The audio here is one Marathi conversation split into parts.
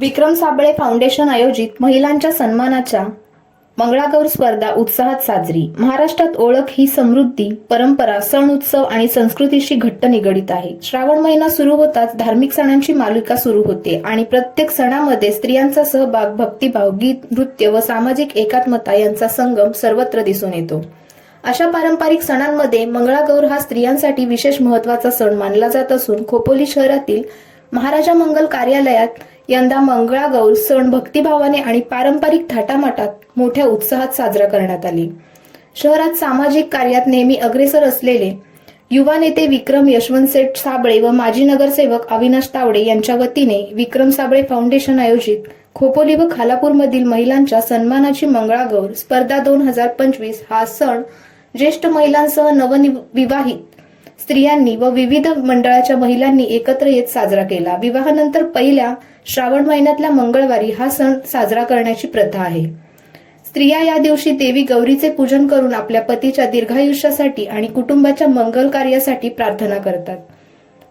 विक्रम साबळे फाउंडेशन आयोजित महिलांच्या सन्मानाच्या मंगळागौर स्पर्धा उत्साहात साजरी. महाराष्ट्रात ओळख ही समृद्धी परंपरा सण उत्सव आणि संस्कृतीशी घट्ट निगडीत आहे. श्रावण महिना सुरू होताच धार्मिक सणांची मालिका सुरू होते आणि प्रत्येक सणामध्ये स्त्रियांचा सहभाग भक्तिभाव गीत नृत्य व सामाजिक एकात्मता यांचा संगम सर्वत्र दिसून येतो. अशा पारंपरिक सणांमध्ये मंगळागौर हा स्त्रियांसाठी विशेष महत्त्वाचा सण मानला जात असून खोपोली शहरातील महाराजा मंगल कार्यालयात यंदा मंगळागौर सण भक्तिभावाने आणि पारंपरिक थाटामाटात मोठ्या उत्साहात साजरा करण्यात आली. शहरात सामाजिक कार्यात नेहमी अग्रेसर असलेले युवा नेते विक्रम यशवंत सेठ साबळे व माजी नगरसेवक अविनाश तावडे यांच्या वतीने विक्रम साबळे फाउंडेशन आयोजित खोपोली व खालापूरमधील महिलांच्या सन्मानाची मंगळागौर स्पर्धा दोन हजार पंचवीस हा सण ज्येष्ठ महिलांसह नवविवाहित स्त्रियांनी व विविध मंडळाच्या महिलांनी एकत्र येत साजरा केला. विवाहानंतर पहिल्या श्रावण महिन्यातल्या मंगळवारी हा सण साजरा करण्याची प्रथा आहे. स्त्रिया या दिवशी देवी गौरीचे पूजन करून आपल्या पतीच्या दीर्घायुष्यासाठी आणि कुटुंबाच्या मंगल कार्यासाठी प्रार्थना करतात.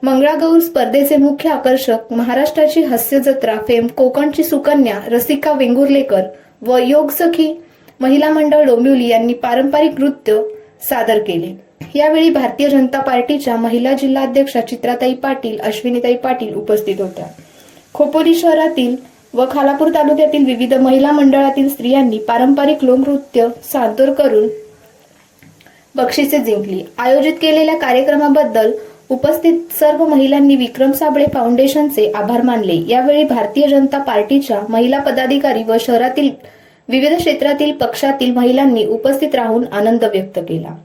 मंगळागौर स्पर्धेचे मुख्य आकर्षक महाराष्ट्राची हास्य जत्रा फेम कोकणची सुकन्या रसिका वेंगुर्लेकर व योग सखी महिला मंडळ डोंबिवली यांनी पारंपरिक नृत्य सादर केले. यावेळी भारतीय जनता पार्टीच्या महिला जिल्हाध्यक्षा चित्राताई पाटील अश्विनीताई पाटील उपस्थित होत्या. खोपोली शहरातील व खालापूर तालुक्यातील विविध महिला मंडळातील स्त्रियांनी पारंपरिक लोकनृत्य सादर करून बक्षिसे जिंकली. आयोजित केलेल्या कार्यक्रमाबद्दल उपस्थित सर्व महिलांनी विक्रम साबळे फाउंडेशनचे आभार मानले. यावेळी भारतीय जनता पार्टीच्या महिला पदाधिकारी व शहरातील विविध क्षेत्रातील पक्षातील महिलांनी उपस्थित राहून आनंद व्यक्त केला.